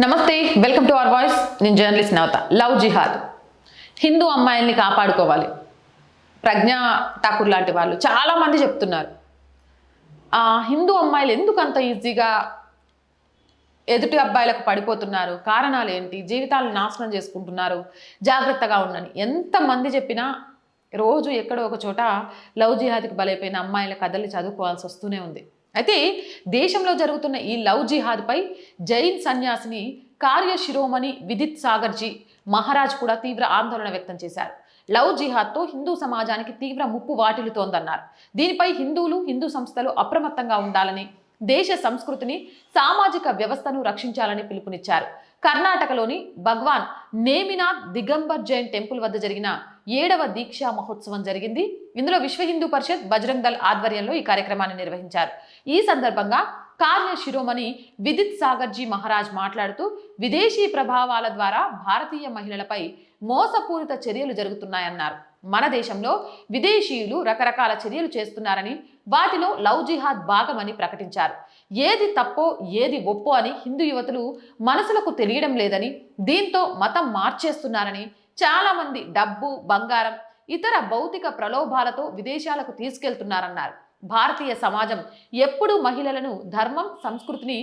నమస్తే welcome to our voice. నేను journalist Navatha love jihad. Hindu అమ్మాయిల్ని కాపాడుకోవాలి. ప్రజ్ఞా ఠాకూర్ లాంటి వాళ్ళు చాలామంది చెప్తున్నారు. హిందూ అమ్మాయిలు ఎందుకు అంత ఈజీగా ఎదుటి అబ్బాయిలకు పడిపోతున్నారు? కారణాలు ఏంటి? జీవితాలు నాశనం చేసుకుంటున్నారు. జాగ్రత్తగా ఉండని ఎంతమంది చెప్పినా రోజు ఎక్కడో ఒక చోట లవ్ జిహాద్కి బలైపోయిన అమ్మాయిల కథల్ని చదువుకోవాల్సి వస్తూనే ఉంది. అయితే దేశంలో జరుగుతున్న ఈ లవ్ జిహాద్పై జైన్ సన్యాసిని కార్య శిరోమణి విదిత్ సాగర్జీ మహారాజ్ కూడా తీవ్ర ఆందోళన వ్యక్తం చేశారు. లవ్ జిహాద్తో హిందూ సమాజానికి తీవ్ర ముప్పు వాటిల్లుతోందన్నారు. దీనిపై హిందువులు హిందూ సంస్థలు అప్రమత్తంగా ఉండాలని దేశ సంస్కృతిని సామాజిక వ్యవస్థను రక్షించాలని పిలుపునిచ్చారు. కర్ణాటకలోని భగవాన్ నేమినాథ్ దిగంబర్ జైన్ టెంపుల్ వద్ద జరిగిన ఏడవ దీక్షా మహోత్సవం జరిగింది. ఇందులో విశ్వ హిందూ పరిషత్ బజరంగ్ దళ్ ఆధ్వర్యంలో ఈ కార్యక్రమాన్ని నిర్వహించారు. ఈ సందర్భంగా కార్య శిరోమణి విదిత్ సాగర్జీ మహారాజ్ మాట్లాడుతూ విదేశీ ప్రభావాల ద్వారా భారతీయ మహిళలపై మోసపూరిత చర్యలు జరుగుతున్నాయన్నారు. మన దేశంలో విదేశీయులు రకరకాల చర్యలు చేస్తున్నారని వాటిలో లవ్ జిహాద్ భాగమని ప్రకటించారు. ఏది తప్పో ఏది ఒప్పో అని హిందూ యువతులు మనసులకు తెలియడం లేదని దీంతో మతం మార్చేస్తున్నారని చాలామంది డబ్బు బంగారం ఇతర భౌతిక ప్రలోభాలతో విదేశాలకు తీసుకెళ్తున్నారన్నారు. భారతీయ సమాజం ఎప్పుడూ మహిళలను ధర్మం సంస్కృతిని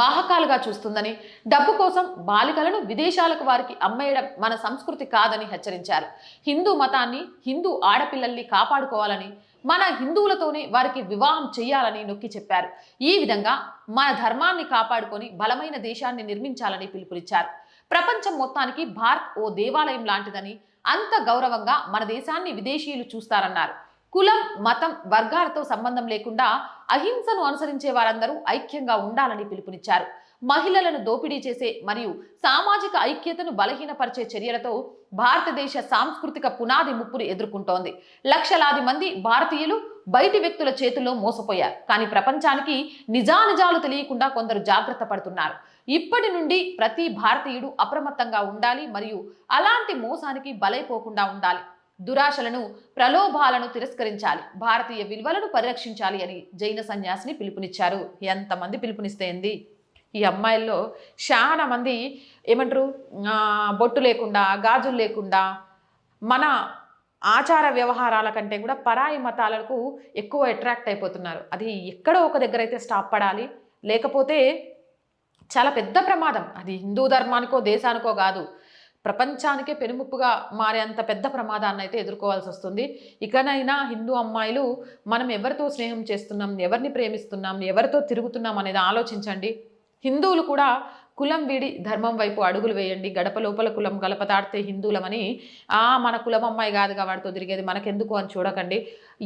వాహకాలుగా చూస్తుందని డబ్బు కోసం బాలికలను విదేశాలకు వారికి అమ్మేయడం మన సంస్కృతి కాదని హెచ్చరించారు. హిందూ మతాన్ని హిందూ ఆడపిల్లల్ని కాపాడుకోవాలని మన హిందువులతోనే వారికి వివాహం చేయాలని నొక్కి చెప్పారు. ఈ విధంగా మన ధర్మాన్ని కాపాడుకొని బలమైన దేశాన్ని నిర్మించాలని పిలుపునిచ్చారు. ప్రపంచం మొత్తానికి భారత్ ఓ దేవాలయం లాంటిదని అంత గౌరవంగా మన దేశాన్ని విదేశీయులు చూస్తారన్నారు. కులం మతం వర్గాలతో సంబంధం లేకుండా అహింసను అనుసరించే వారందరూ ఐక్యంగా ఉండాలని పిలుపునిచ్చారు. మహిళలను దోపిడీ చేసే మరియు సామాజిక ఐక్యతను బలహీనపరిచే చర్యలతో భారతదేశ సాంస్కృతిక పునాది ముప్పును ఎదుర్కొంటోంది. లక్షలాది మంది భారతీయులు బయటి వ్యక్తుల చేతుల్లో మోసపోయారు. కానీ ప్రపంచానికి నిజానిజాలు తెలియకుండా కొందరు జాగ్రత్త పడుతున్నారు. ఇప్పటి నుండి ప్రతి భారతీయుడు అప్రమత్తంగా ఉండాలి మరియు అలాంటి మోసానికి బలైపోకుండా ఉండాలి. దురాశలను ప్రలోభాలను తిరస్కరించాలి. భారతీయ విలువలను పరిరక్షించాలి అని జైన సన్యాసిని పిలుపునిచ్చారు. ఎంతమంది పిలుపునిస్తే ఏంది? ఈ అమ్మాయిల్లో చాలా మంది ఏమంటారు? బొట్టు లేకుండా గాజులు లేకుండా మన ఆచార వ్యవహారాల కంటే కూడా పరాయి మతాలకు ఎక్కువ అట్రాక్ట్ అయిపోతున్నారు. అది ఎక్కడో ఒక దగ్గర అయితే స్టాప్ పడాలి. లేకపోతే చాలా పెద్ద ప్రమాదం. అది హిందూ ధర్మానికో దేశానికో కాదు. ప్రపంచానికే పెనుముప్పుగా మారేంత పెద్ద ప్రమాదాన్ని అయితే ఎదుర్కోవాల్సి వస్తుంది ఇకనైనా హిందూ అమ్మాయిలు మనం ఎవరితో స్నేహం చేస్తున్నాం ఎవరిని ప్రేమిస్తున్నాం ఎవరితో తిరుగుతున్నాం అనేది ఆలోచించండి. హిందువులు కూడా కులం వీడి ధర్మం వైపు అడుగులు వేయండి. గడప లోపల కులం గలపతాడితే హిందువులమని ఆ మన కులం అమ్మాయి కాదుగా వాడితో తిరిగేది మనకెందుకు? అని చూడకండి.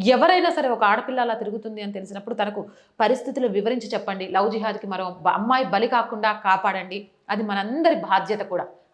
ఎవరైనా సరే ఒక ఆడపిల్ల అలా తిరుగుతుంది అని తెలిసినప్పుడు తనకు పరిస్థితులు వివరించి చెప్పండి. లవ్ జిహాద్కి మరో అమ్మాయి బలి కాకుండా కాపాడండి. అది మనందరి బాధ్యత కూడా.